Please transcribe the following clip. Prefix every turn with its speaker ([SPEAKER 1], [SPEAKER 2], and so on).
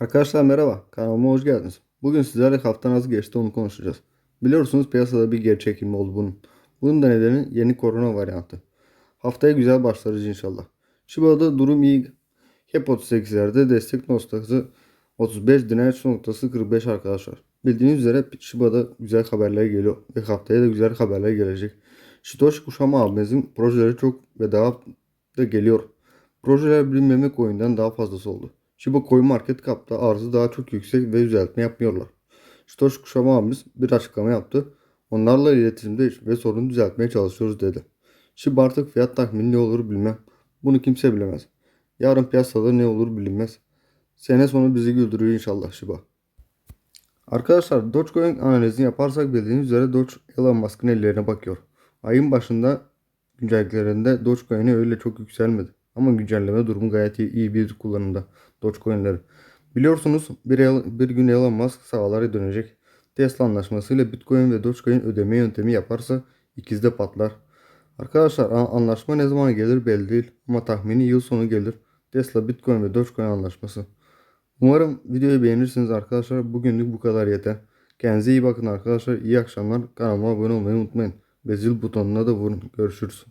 [SPEAKER 1] Arkadaşlar merhaba, kanalıma hoş geldiniz. Bugün sizlerle hafta nasıl geçti onu konuşacağız. Biliyorsunuz piyasada bir geri çekilme oldu bunun. Bunun da nedeni yeni korona varyantı. Haftaya güzel başlarız inşallah. Shiba'da durum iyi. Hep 38'lerde destek noktası 35 direnç noktası 45 arkadaşlar. Bildiğiniz üzere Shiba'da güzel haberler geliyor ve haftaya da güzel haberler gelecek. Shitoshi Kushama abimizin projeleri çok ve daha da geliyor. Projeler bir meme coin'den daha fazlası oldu. Shiba Coin Market Cap'ta arzı daha çok yüksek ve düzeltme yapmıyorlar. Stoş Kuşama abimiz bir açıklama yaptı. Onlarla iletişimde ve sorunu düzeltmeye çalışıyoruz dedi. Shiba artık fiyat tahmini ne olur bilmem. Bunu kimse bilemez. Yarın piyasada ne olur bilinmez. Sene sonu bizi güldürüyor inşallah Shiba. Arkadaşlar Dogecoin analizini yaparsak bildiğiniz üzere Doge Elon Musk'ın ellerine bakıyor. Ayın başında güncelliklerinde Dogecoin'e öyle çok yükselmedi. Ama güncelleme durumu gayet iyi, iyi bir kullanımda Dogecoin'leri. Biliyorsunuz bir, bir gün Elon Musk sağlara dönecek. Tesla anlaşmasıyla Bitcoin ve Dogecoin ödeme yöntemi yaparsa ikizde patlar. Arkadaşlar anlaşma ne zaman gelir belli değil ama tahmini yıl sonu gelir. Tesla, Bitcoin ve Dogecoin anlaşması. Umarım videoyu beğenirsiniz arkadaşlar. Bugünlük bu kadar yeter. Kendinize iyi bakın arkadaşlar. İyi akşamlar. Kanalıma abone olmayı unutmayın. Ve zil butonuna da vurun. Görüşürüz.